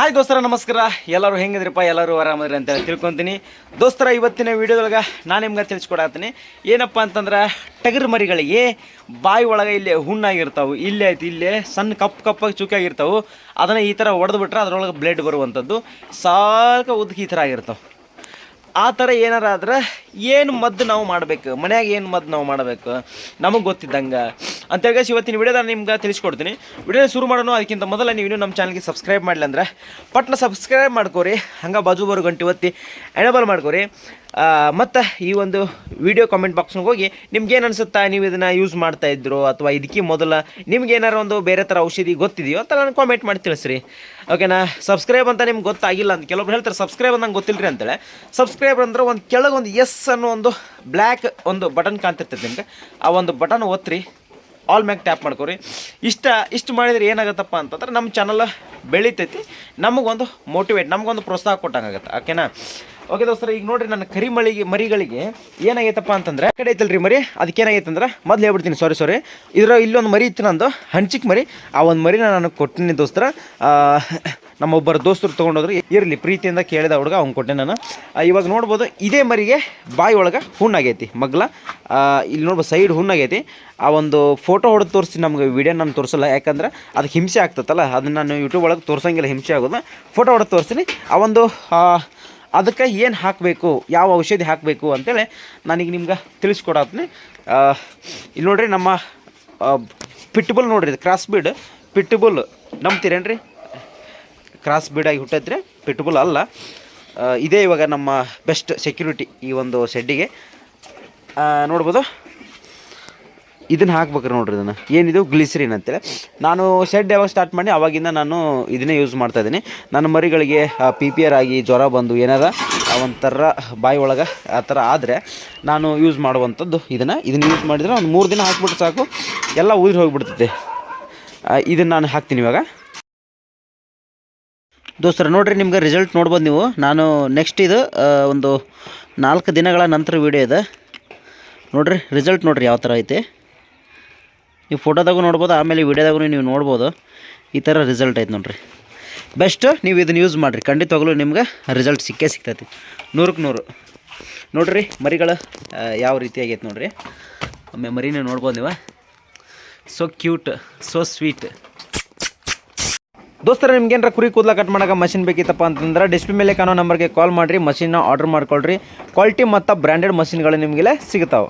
Hi ದೋಸ್ತರ, ನಮಸ್ಕಾರ. ಎಲ್ಲರೂ ಹೆಂಗಿದ್ರಪ್ಪ? ಎಲ್ಲರೂ ಆರಾಮದ್ರಿ ಅಂತ ತಿಳ್ಕೊತೀನಿ. ದೋಸ್ತರ, ಇವತ್ತಿನ ವಿಡಿಯೋದೊಳಗೆ ನಾನು ನಿಮ್ಗೆ ತಿಳಿಸ್ಕೊಡತ್ತೀನಿ ಏನಪ್ಪ ಅಂತಂದ್ರೆ, ಟಗರ್ ಮರಿಗಳಿಗೆ ಬಾಯಿ ಒಳಗೆ ಇಲ್ಲೇ ಹುಣ್ಣಾಗಿರ್ತಾವೆ. ಇಲ್ಲೇ ಆಯ್ತು, ಇಲ್ಲೇ ಸಣ್ಣ ಕಪ್ಪು ಕಪ್ಪಾಗಿ ಚುಕ್ಕಾಗಿರ್ತಾವೆ. ಅದನ್ನು ಈ ಥರ ಹೊಡೆದ್ಬಿಟ್ರೆ ಅದರೊಳಗೆ ಬ್ಲಡ್ ಬರುವಂಥದ್ದು. ಸಾಕ ಉದ್ದಕ್ಕೆ ಈ ಥರ ಆಗಿರ್ತಾವೆ ಆ ಥರ ಏನಾರ ಆದ್ರೆ ಏನು ಮದ್ದು ನಾವು ಮಾಡಬೇಕು? ಮನ್ಯಾಗ ಏನು ಮದ್ದು ನಾವು ಮಾಡಬೇಕು? ನಮಗೆ ಗೊತ್ತಿದ್ದಂಗೆ. ಅಂತೇಳಿ ಇವತ್ತಿನ ವಿಡಿಯೋದ ನಿಮ್ಗೆ ತಿಳಿಸ್ಕೊಡ್ತೀನಿ. ವಿಡಿಯೋ ಶುರು ಮಾಡೋಣ, ಅದಕ್ಕಿಂತ ಮೊದಲ ನೀವು ಇನ್ನೂ ನಮ್ಮ ಚಾನಲ್ಗೆ ಸಬ್ಸ್ಕ್ರೈಬ್ ಮಾಡಿಲ್ಲ ಅಂದ್ರೆ ಪಟ್ನ ಸಬ್ಸ್ಕ್ರೈಬ್ ಮಾಡ್ಕೋರಿ. ಹಂಗೆ ಬಾಜು ಬರೋ ಗಂಟೆ ಒತ್ತಿ ಎಣಬಲ್ ಮಾಡ್ಕೋರಿ. ಮತ್ತು ಈ ಒಂದು ವಿಡಿಯೋ ಕಾಮೆಂಟ್ ಬಾಕ್ಸ್ನಾಗ ಹೋಗಿ ನಿಮ್ಗೇನು ಅನಿಸುತ್ತಾ? ನೀವು ಇದನ್ನು ಯೂಸ್ ಮಾಡ್ತಾ ಇದ್ರು? ಅಥವಾ ಇದಕ್ಕೆ ಮೊದಲ ನಿಮ್ಗೆ ಏನಾರು ಒಂದು ಬೇರೆ ಥರ ಔಷಧಿ ಗೊತ್ತಿದೆಯೋ ಅಂತ ನಾನು ಕಾಮೆಂಟ್ ಮಾಡಿ ತಿಳಿಸ್ರಿ. ಓಕೆನಾ ಸಬ್ಸ್ಕ್ರೈಬ್ ಅಂತ ನಿಮ್ಗೆ ಗೊತ್ತಾಗಿಲ್ಲ ಅಂತ. ಕೆಲವೊಬ್ರು ಹೇಳ್ತಾರೆ ಸಬ್ಸ್ಕ್ರೈಬ್ ಅಂತ ಗೊತ್ತಿಲ್ಲ ರೀ ಅಂತೇಳಿ. ಸಬ್ಸ್ಕ್ರೈಬ್ ಅಂದ್ರೆ ಒಂದು ಕೆಳಗೆ ಒಂದು ಎಸ್ ಅನ್ನೋ ಒಂದು ಬ್ಲ್ಯಾಕ್ ಒಂದು ಬಟನ್ ಕಾಣ್ತಿರ್ತೈತೆ ನಿಮ್ಗೆ. ಆ ಒಂದು ಬಟನ್ ಒತ್ತಿರಿ ಆಲ್ ಮ್ಯಾಗ ಟ್ಯಾಪ್ ಮಾಡ್ಕೊರಿ. ಇಷ್ಟ, ಇಷ್ಟು ಮಾಡಿದರೆ ಏನಾಗುತ್ತಪ್ಪ ಅಂತಂದ್ರೆ ನಮ್ಮ ಚಾನಲ್ ಬೆಳಿತೈತಿ. ನಮಗೊಂದು ಮೋಟಿವೇಟ್ ನಮಗೊಂದು ಪ್ರೋತ್ಸಾಹ ಕೊಟ್ಟಂಗಾಗತ್ತೆ. ಓಕೆನಾ ಓಕೆ ದೋಸ್ತರ, ಈಗ ನೋಡ್ರಿ ನನ್ನ ಕರಿ ಮಳಿಗೆ ಮರಿಗಳಿಗೆ ಏನಾಗೈತಪ್ಪ ಅಂತಂದ್ರೆ ಕಡೆ ಐತಲ್ರಿ ಮರಿ. ಅದಕ್ಕೆ ಏನಾಗೈತೆ ಅಂದ್ರೆ ಮೊದ್ಲು ಹೇಳ್ಬಿಡ್ತೀನಿ ಸಾರಿ ಸಾರಿ ಇದ್ರ ಇಲ್ಲೊಂದು ಮರಿ ಇತ್ತು ನಂದು, ಹಂಚಿಕ್ ಮರಿ. ಆ ಒಂದು ಮರಿನ ನಾನು ಕೊಟ್ಟಿನಿ ದೋಸ್ತರ. ನಮ್ಮೊಬ್ಬರು ದೋಸ್ತರು ತೊಗೊಂಡೋದ್ರು ಇರಲಿ, ಪ್ರೀತಿಯಿಂದ ಕೇಳಿದ ಹುಡುಗ ಅವ್ನು ಕೊಟ್ಟೆ ನಾನು. ಇವಾಗ ನೋಡ್ಬೋದು, ಇದೇ ಮರಿಗೆ ಬಾಯಿ ಒಳಗೆ ಹುಣ್ಣಾಗೈತಿ ಮಗ್ಲ. ಇಲ್ಲಿ ನೋಡ್ಬೋದು ಸೈಡ್ ಹುಣ್ಣಾಗೈತಿ ಆ ಒಂದು ಫೋಟೋ ಹೊಡೆದು ತೋರಿಸ್ತೀನಿ ನಮ್ಗೆ ವಿಡಿಯೋ ನಾನು ತೋರಿಸಲ್ಲ, ಯಾಕಂದ್ರೆ ಅದು ಹಿಂಸೆ ಆಗ್ತತ್ತಲ್ಲ ಅದನ್ನು ನಾನು ಯೂಟ್ಯೂಬ್ ಒಳಗೆ ತೋರಿಸಂಗಿಲ್ಲ, ಹಿಂಸೆ ಆಗೋದು. ಫೋಟೋ ಹೊಡೆದು ತೋರಿಸ್ತೀನಿ ಆ ಒಂದು ಅದಕ್ಕೆ ಏನು ಹಾಕಬೇಕು, ಯಾವ ಔಷಧಿ ಹಾಕಬೇಕು ಅಂತೇಳಿ ನನಗೆ ನಿಮ್ಗೆ ತಿಳಿಸ್ಕೊಡತ್ತೀನಿ ಇಲ್ಲಿ ನೋಡ್ರಿ ನಮ್ಮ ಪಿಟ್ಬುಲ್ ನೋಡ್ರಿ ಕ್ರಾಸ್ ಬೀಡ್ ಪಿಟ್ಬುಲ್ ನಂಬ್ತೀರೇನ್ರಿ ಕ್ರಾಸ್ ಬೀಡಾಗಿ ಹುಟ್ಟಿದ್ರೆ ಪಿಟ್ಬುಲ್ ಅಲ್ಲ. ಇದೇ ಇವಾಗ ನಮ್ಮ ಬೆಸ್ಟ್ ಸೆಕ್ಯೂರಿಟಿ ಈ ಒಂದು ಶೆಡ್ಡಿಗೆ ನೋಡ್ಬೋದು. ಇದನ್ನು ಹಾಕ್ಬೇಕ್ರಿ ನೋಡ್ರಿ ಇದನ್ನು. ಏನಿದು? ಗ್ಲಿಸರಿನ್ ಅಂತೇಳಿ. ನಾನು ಶೆಡ್ ಯಾವಾಗ ಸ್ಟಾರ್ಟ್ ಮಾಡಿ ಅವಾಗಿಂದ ನಾನು ಇದನ್ನೇ ಯೂಸ್ ಮಾಡ್ತಾ ಇದ್ದೀನಿ. ನನ್ನ ಮರಿಗಳಿಗೆ ಪಿ ಪಿ ಆರ್ ಆಗಿ ಜ್ವರ ಬಂದು ಏನಾರ ಒಂಥರ ಬಾಯಿ ಒಳಗೆ ಆ ಥರ ಆದರೆ ನಾನು ಯೂಸ್ ಮಾಡುವಂಥದ್ದು ಇದನ್ನು. ಇದನ್ನು ಯೂಸ್ ಮಾಡಿದರೆ ಒಂದು ಮೂರು ದಿನ ಹಾಕ್ಬಿಟ್ಟು ಸಾಕು. ಎಲ್ಲ ಉದುರಿ ಹೋಗಿಬಿಡ್ತೈತೆ ಇದನ್ನು ನಾನು ಹಾಕ್ತೀನಿ ಇವಾಗ. ದೋಸ್ತರ, ನೋಡಿರಿ ನಿಮ್ಗೆ ರಿಸಲ್ಟ್ ನೋಡ್ಬೋದು ನೀವು. ನಾನು ನೆಕ್ಸ್ಟ್ ಇದು ಒಂದು ನಾಲ್ಕು ದಿನಗಳ ನಂತರ ವೀಡಿಯೋ ಇದೆ. ನೋಡಿರಿ ರಿಸಲ್ಟ್ ನೋಡಿರಿ ಯಾವ ಥರ ಐತೆ. ನೀವು ಫೋಟೋದಾಗೂ ನೋಡ್ಬೋದು, ಆಮೇಲೆ ವೀಡಿಯೋದಾಗೂ ನೀವು ನೋಡ್ಬೋದು. ಈ ಥರ ರಿಸಲ್ಟ್ ಐತೆ ನೋಡಿರಿ. ಬೆಸ್ಟ್ ನೀವು ಇದನ್ನು ಯೂಸ್ ಮಾಡಿರಿ. ಖಂಡಿತವಾಗ್ಲೂ ನಿಮ್ಗೆ ರಿಸಲ್ಟ್ ಸಿಕ್ಕೇ ಸಿಗ್ತೈತಿ. ನೂರಕ್ಕೆ ನೂರು. ನೋಡಿರಿ, ಮರಿಗಳು ಯಾವ ರೀತಿ ಆಗೈತೆ ನೋಡ್ರಿ. ಒಮ್ಮೆ ಮರಿನೇ ನೋಡ್ಬೋದು ನೀವು. ಸೊ ಕ್ಯೂಟ್ ಸೊ ಸ್ವೀಟ್ ದೋಸ್ತರ, ನಿಮ್ಗೆ ಏನಾರ ಕುರಿ ಕೂದಲ ಕಟ್ ಮಾಡೋಕೆ ಮಷಿನ್ ಬೇಕಿತ್ತಪ್ಪ ಅಂತಂದ್ರೆ ಡಿಸ್ಪ್ಲೇ ಮೇಲೆ ಕಾಣೋ ನಂಬರ್ಗೆ ಕಾಲ್ ಮಾಡಿರಿ ಮಷಿನ್ನ ಆರ್ಡರ್ ಮಾಡ್ಕೊಳ್ರಿ. ಕ್ವಾಲಿಟಿ ಮತ್ತು ಬ್ರ್ಯಾಂಡೆಡ್ ಮಷಿನ್ಗಳು ನಿಮಗೆಲ್ಲ ಸಿಗ್ತಾವೆ.